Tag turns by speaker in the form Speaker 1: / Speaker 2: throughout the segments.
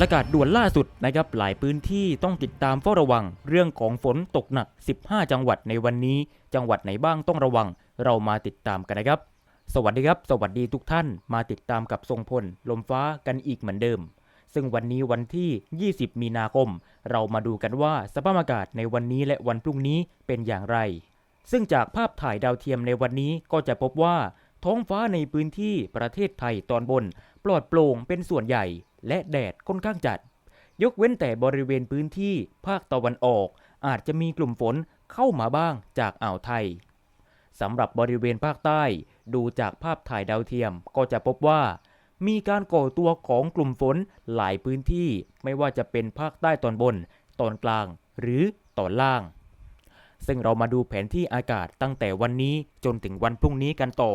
Speaker 1: ประกาศด่วนล่าสุดนะครับหลายพื้นที่ต้องติดตามเฝ้าระวัง เรื่องของฝนตกหนัก 15 จังหวัดในวันนี้ จังหวัดไหนบ้างต้องระวัง เรามาติดตามกันนะครับ สวัสดีครับ สวัสดีทุกท่านมาติดตามกับทรงพล ลมฟ้ากันอีกเหมือนเดิม ซึ่งวันนี้วันที่ 20 มีนาคม เรามาดูกันว่าสภาพอากาศในวันนี้และวันพรุ่งนี้เป็นอย่างไร ซึ่งจากภาพถ่ายดาวเทียมในวันนี้ก็จะพบว่า ท้องฟ้าในพื้นที่ประเทศไทยตอนบน ปลอดโปร่งเป็นส่วนใหญ่ และแดดค่อนข้างจัด ยกเว้นแต่บริเวณพื้นที่ภาคตะวันออก อาจจะมีกลุ่มฝนเข้ามาบ้างจากอ่าวไทยสำหรับบริเวณภาคใต้ ดูจากภาพถ่ายดาวเทียมก็จะพบว่า มีการก่อตัวของกลุ่มฝนหลายพื้นที่ไม่ว่าจะเป็นภาคใต้ตอนบน ตอนกลาง หรือตอนล่าง ซึ่งเรามาดูแผนที่อากาศตั้งแต่วันนี้จนถึงวันพรุ่งนี้กันต่อ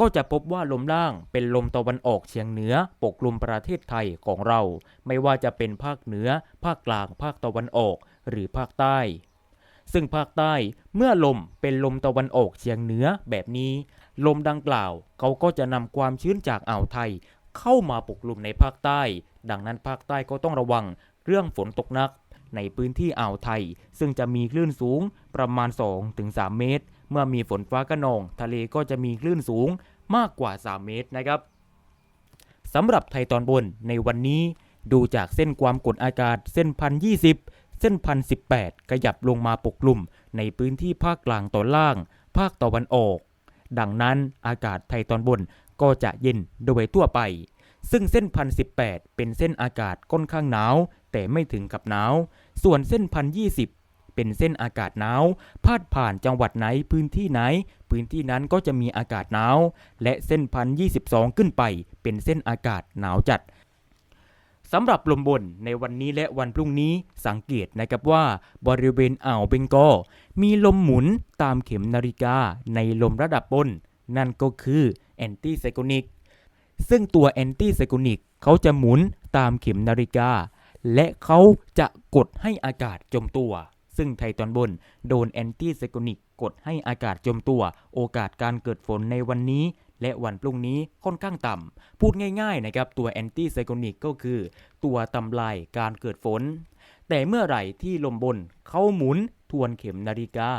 Speaker 1: ก็จะพบว่าลมล่างเป็นลมตะวันออกเฉียงเหนือปกคลุมประเทศไทยของเรา ไม่ว่าจะเป็นภาคเหนือ ภาคกลาง ภาคตะวันออก หรือภาคใต้ ซึ่งภาคใต้เมื่อลมเป็นลมตะวันออกเฉียงเหนือแบบนี้ ลมดังกล่าวเขาก็จะนำความชื้นจากอ่าวไทย เข้ามาปกคลุมในภาคใต้ ดังนั้นภาคใต้ก็ต้องระวังเรื่องฝนตกหนัก ในพื้นที่อ่าวไทย ซึ่งจะมีคลื่นสูงประมาณ 2-3 เมตร เมื่อมีฝนฟ้ากระนอง ทะเลก็จะมีคลื่นสูงมากกว่า 3 เมตรนะครับสำหรับไทยตอนบนในวันนี้ดูจากเส้นความกดอากาศเส้นพันยี่สิบเส้นพันสิบแปดขยับลงมาปกคลุมในพื้นที่ภาคกลางตอนล่าง ภาคตะวันออก ดังนั้นอากาศไทยตอนบนก็จะเย็นโดยทั่วไป ซึ่งเส้นพันสิบแปดเป็นเส้นอากาศค่อนข้างหนาว แต่ไม่ถึงกับหนาว ส่วนเส้นพันยี่สิบเป็นเส้นอากาศหนาว พาดผ่านจังหวัดไหนพื้นที่ไหน พื้นที่นั้นก็จะมีอากาศหนาว และเส้นพันยี่สิบสองขึ้นไป เป็นเส้นอากาศหนาวจัดสำหรับลมบนในวันนี้และวันพรุ่งนี้สังเกตนะครับว่า บริเวณอ่าวเบงกอลมีลมหมุนตามเข็มนาฬิกาในลมระดับบน นั่นก็คือแอนตี้ไซโคนิก ซึ่งตัวแอนตี้ไซโคนิกเขาจะหมุนตามเข็มนาฬิกา และเขาจะกดให้อากาศจมตัว ซึ่งไทยตอนบนโดนแอนตี้ไซโคนิกกดให้อากาศจมตัว โอกาสการเกิดฝนในวันนี้และวันพรุ่งนี้ค่อนข้างต่ำ พูดง่ายๆนะครับตัวแอนตี้ไซโคนิกก็คือ ตัวทำลายการเกิดฝน แต่เมื่อไหร่ที่ลมบนเขาหมุนทวนเข็มนาฬิกา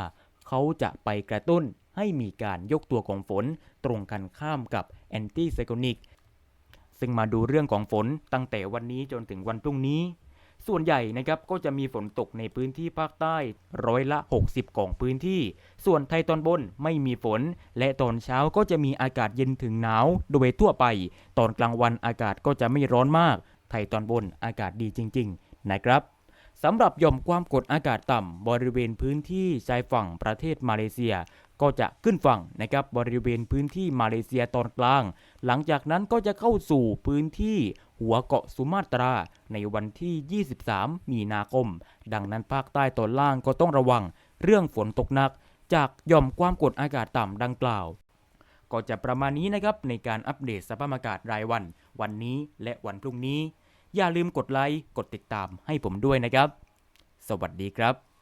Speaker 1: เขาจะไปกระตุ้น ให้มีการยกตัวของฝนตรงกันข้ามกับแอนตี้ไซโคนิกซึ่งมาดูเรื่องของฝนตั้งแต่วันนี้จนถึงวันพรุ่งนี้ ส่วนใหญ่นะครับก็จะมีฝนตกในพื้นที่ภาคใต้ร้อยละ 60 ของพื้นที่ ส่วนไทยตอนบนไม่มีฝน และตอนเช้าก็จะมีอากาศเย็นถึงหนาวโดยทั่วไป ตอนกลางวันอากาศก็จะไม่ร้อนมาก ไทยตอนบนอากาศดีจริง ๆ นะครับสำหรับหย่อมความกดอากาศต่ำบริเวณพื้นที่ชายฝั่งประเทศมาเลเซีย ก็จะขึ้นฝั่งนะครับบริเวณพื้นที่มาเลเซียตอนกลาง หลังจากนั้นก็จะเข้าสู่พื้นที่หัวเกาะสุมาตราในวันที่ 23 มีนาคม ดังนั้นภาคใต้ตอนล่างก็ต้องระวังเรื่องฝนตกหนัก จากย่อมความกดอากาศต่ำดังกล่าว ก็จะประมาณนี้นะครับในการอัปเดตสภาพอากาศรายวัน วันนี้และวันพรุ่งนี้ อย่าลืมกดไลค์กดติดตามให้ผมด้วยนะครับ สวัสดีครับ